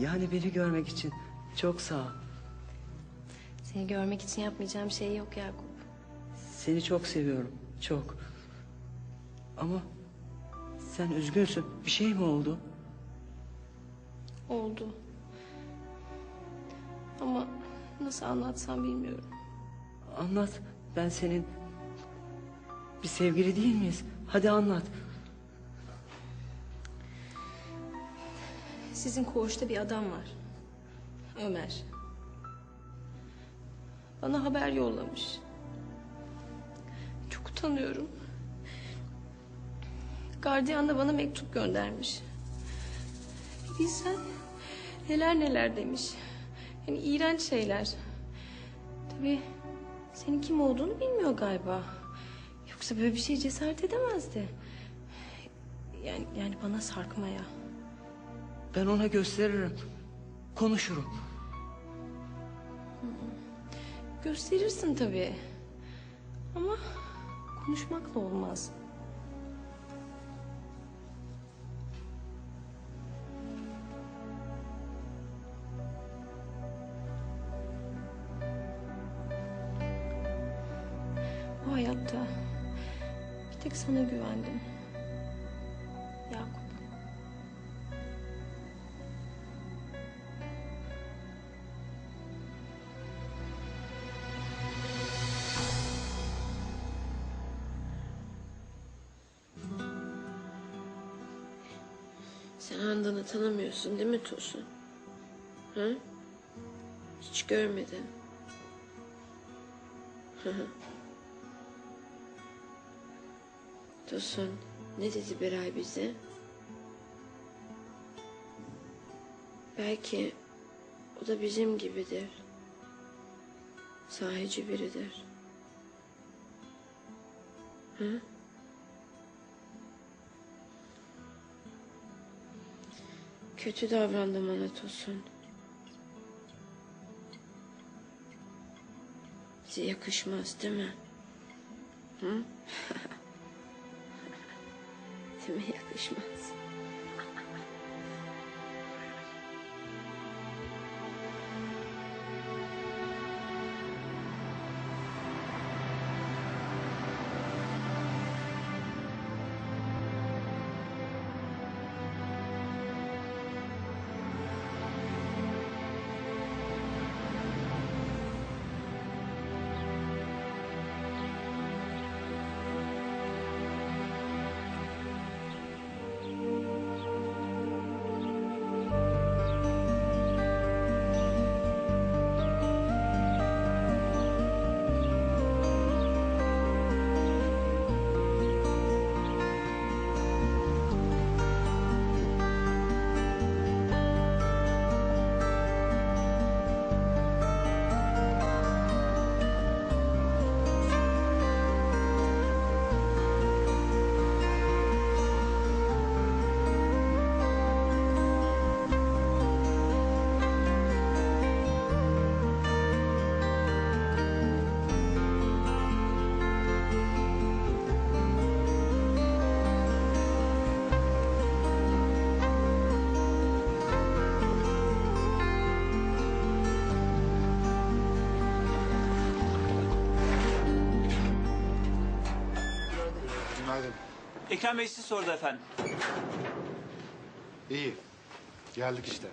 Yani beni görmek için çok sağ ol. Seni görmek için yapmayacağım şey yok Yakup. Seni çok seviyorum. Çok. Ama sen üzgünsün. Bir şey mi oldu? Oldu. Ama nasıl anlatsam bilmiyorum. Anlat. Ben senin bir sevgili değil miyiz? Hadi anlat. Sizin koğuşta bir adam var. Ömer. Bana haber yollamış. Çok utanıyorum. Gardiyan da bana mektup göndermiş. Bilsen neler neler demiş. Yani iğrenç şeyler. Tabii senin kim olduğunu bilmiyor galiba. Yoksa böyle bir şey cesaret edemezdi. Yani, yani bana sarkmaya. Ben ona gösteririm. Konuşurum. Gösterirsin tabii. Ama konuşmakla olmaz. Bu hayatta bir tek sana güvendim. Sen Handan'ı tanımıyorsun değil mi Tosun? Hı? Hiç görmedin. Tosun ne dedi Beray bize? Belki o da bizim gibidir. Sahici biridir. Hı? Kötü davrandım ona Tosun. Bize yakışmaz değil mi? Hı? değil mi yakışmaz? Ekrem Bey sizi sordu efendim. İyi. Geldik işte.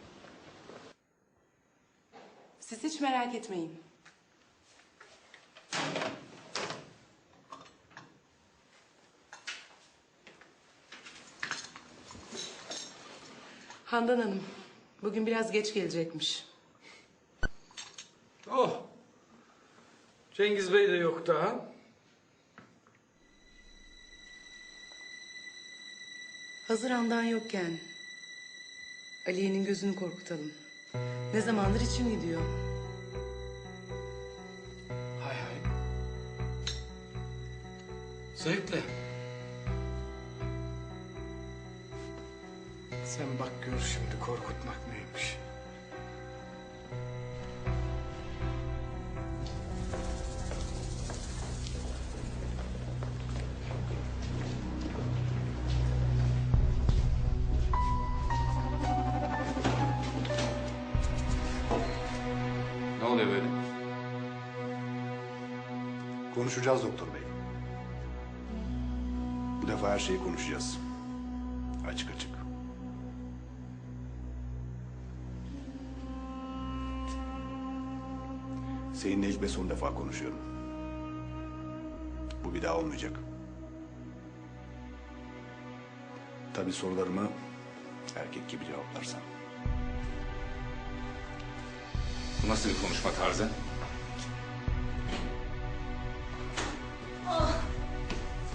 Siz hiç merak etmeyin. Handan Hanım, bugün biraz geç gelecekmiş. Oh. Cengiz Bey de yok daha. Hazır Handan yokken Aliye'nin gözünü korkutalım. Ne zamandır içim gidiyor. Hay hay. Zevkle. Sen bak gör şimdi korkutmak neymiş. Oluyor böyle? Konuşacağız doktor bey. Bu defa her şeyi konuşacağız. Açık açık. Seninle ilk son defa konuşuyorum. Bu bir daha olmayacak. Tabii sorularımı erkek gibi cevaplarsan. Bu nasıl bir konuşma tarzı?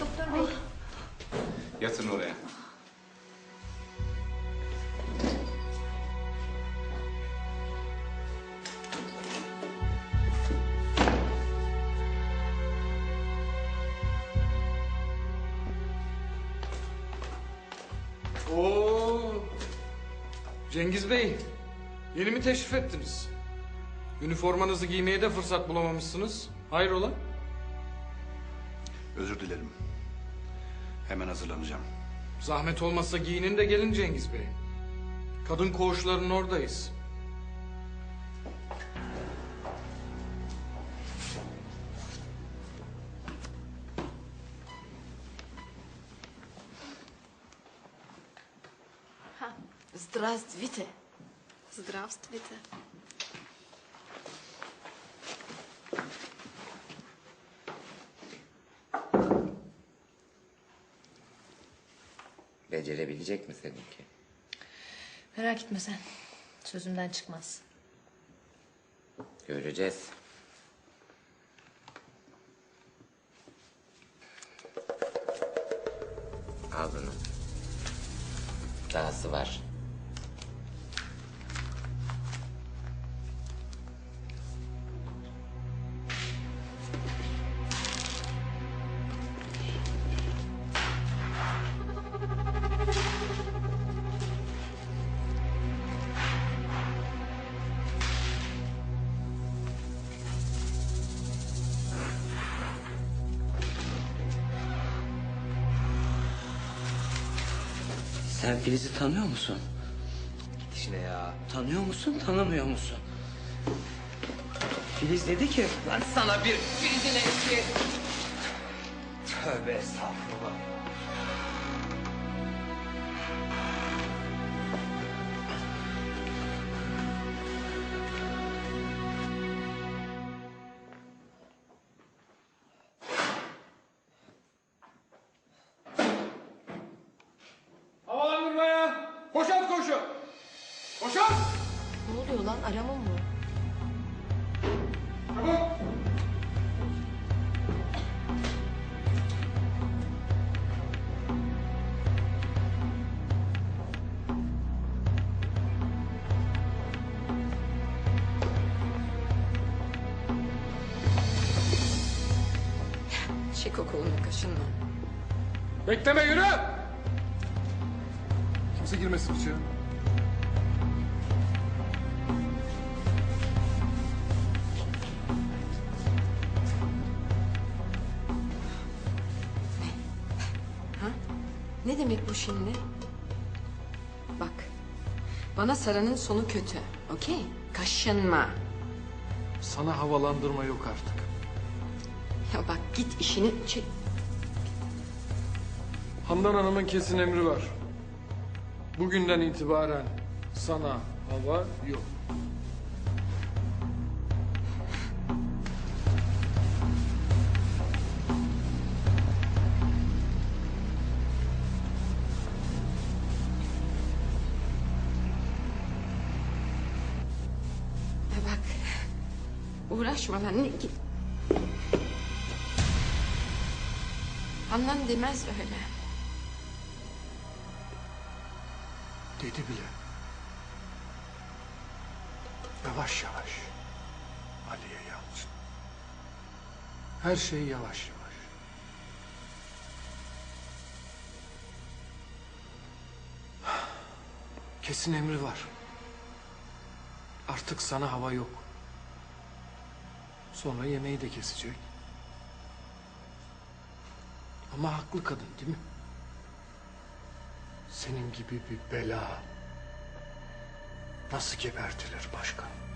Doktor bey. Yatın oraya. Oo. Cengiz Bey, yeni mi teşrif ettiniz? Üniformanızı giymeye de fırsat bulamamışsınız. Hayrola? Özür dilerim. Hemen hazırlanacağım. Zahmet olmazsa giyinin de gelin Cengiz Bey. Kadın koğuşlarının oradayız. Здравствуйте. Здравствуйте. Becerebilecek mi seninki? Merak etme sen. Sözümden çıkmaz. Göreceğiz. Al bunu. Dahası var. Sen Filiz'i tanıyor musun? Git işine ya. Tanıyor musun, tanımıyor musun? Filiz dedi ki... Lan sana bir filizin eski. Tövbe estağfurullah. Boşalt! Ne oluyor lan? Arama mı? Çabuk! Çek o kolunu kaşınma. Bekleme yürü! Kimse girmesin içeri. Demek bu şimdi? Bak. Bana Sara'nın sonu kötü. Okey? Kaşınma. Sana havalandırma yok artık. Ya bak git işini çek. Handan Hanım'ın kesin emri var. Bugünden itibaren sana hava yok. Uğraşma benimle git. Handan demez öyle. Dedi bile. Yavaş yavaş. Ali'ye yalçın. Her şey yavaş yavaş. Kesin emri var. Artık sana hava yok. Sonra yemeği de kesecek. Ama haklı kadın değil mi? Senin gibi bir bela nasıl gebertilir başkanım?